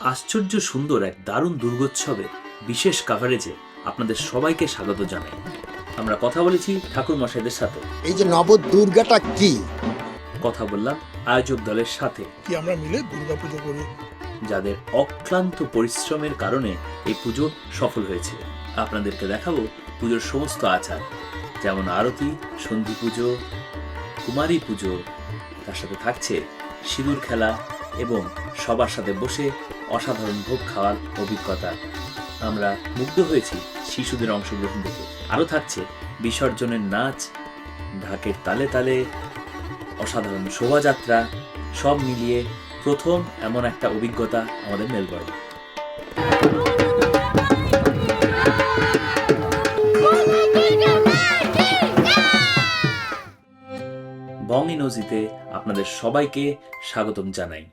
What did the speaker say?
আশ্চর্য সুন্দর এক দারুণ দুর্গোৎসবের বিশেষ কাভারেজে আপনাদের সবাইকে স্বাগত জানাই। আমরা কথা বলেছি ঠাকুর মশাইদের সাথে। এই যে নবদুর্গাটা কি? কথা বললাম আয়োজক দলের সাথে। কি আমরা মিলে দুর্গাপুজো করি? যাদের অক্লান্ত পরিশ্রমের কারণে এই পুজো সফল হয়েছে। আপনাদেরকে দেখাবো পুজোর সমস্ত আচার যেমন আরতি সন্ধি পুজো কুমারী পুজো। তার সাথে থাকছে সিঁদুর খেলা এবং সবার সাথে বসে অসাধারণ ভোগ খাওয়ার অভিজ্ঞতা। আমরা মুগ্ধ হয়েছি শিশুদের অংশগ্রহণ দেখে। আরও থাকছে বিসর্জনের নাচ, ঢাকের তালে তালে, অসাধারণ শোভাযাত্রা, সব মিলিয়ে প্রথম এমন একটা অভিজ্ঞতা আমাদের মেলবর্ন। বঙ্গি নজিতে আপনাদের সবাইকে স্বাগতম জানাই।